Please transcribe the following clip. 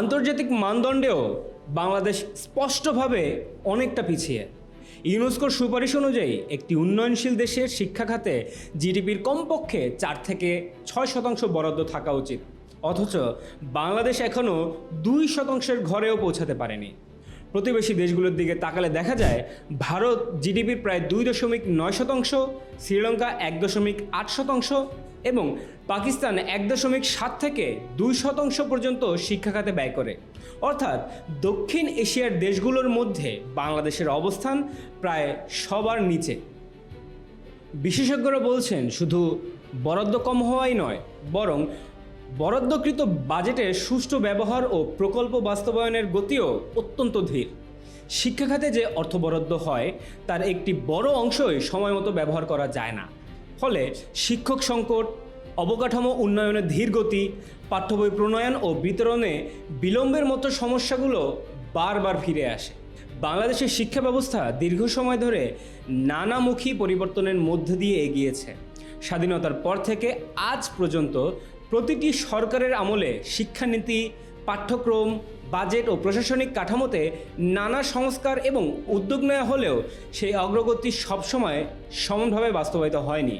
আন্তর্জাতিক মানদণ্ডেও বাংলাদেশ স্পষ্টভাবে অনেকটা পিছিয়ে। ইউনেস্কোর সুপারিশ অনুযায়ী একটি উন্নয়নশীল দেশের শিক্ষা খাতে জিডিপির কমপক্ষে চার থেকে ছয় শতাংশ বরাদ্দ থাকা উচিত। অথচ বাংলাদেশ এখনও দুই শতাংশের ঘরেও পৌঁছাতে পারেনি। প্রতিবেশী দেশগুলোর দিকে তাকালে দেখা যায়, ভারত জিডিপির প্রায় দুই দশমিক নয় শতাংশ, শ্রীলঙ্কা এক দশমিক আট শতাংশ এবং পাকিস্তান এক দশমিক সাত থেকে দুই শতাংশ পর্যন্ত শিক্ষা খাতে ব্যয় করে। অর্থাৎ দক্ষিণ এশিয়ার দেশগুলোর মধ্যে বাংলাদেশের অবস্থান প্রায় সবার নিচে। বিশেষজ্ঞরা বলছেন, শুধু বরাদ্দ কম হওয়াই নয়, বরং বরাদ্দকৃত বাজেটের সুষ্ঠু ব্যবহার ও প্রকল্প বাস্তবায়নের গতিও অত্যন্ত ধীর। শিক্ষাখাতে যে অর্থ বরাদ্দ হয়, তার একটি বড় অংশই সময় মতো ব্যবহার করা যায় না। ফলে শিক্ষক সংকট, অবকাঠামো উন্নয়নের ধীর গতি, পাঠ্য বই প্রণয়ন ও বিতরণে বিলম্বের মতো সমস্যাগুলো বারবার ফিরে আসে। বাংলাদেশের শিক্ষা ব্যবস্থা দীর্ঘ সময় ধরে নানামুখী পরিবর্তনের মধ্য দিয়ে এগিয়েছে। স্বাধীনতার পর থেকে আজ পর্যন্ত প্রতিটি সরকারের আমলে শিক্ষানীতি, পাঠ্যক্রম, বাজেট ও প্রশাসনিক কাঠামোতে নানা সংস্কার এবং উদ্যোগ নেওয়া হলেও সেই অগ্রগতি সবসময় সমানভাবে বাস্তবায়িত হয়নি।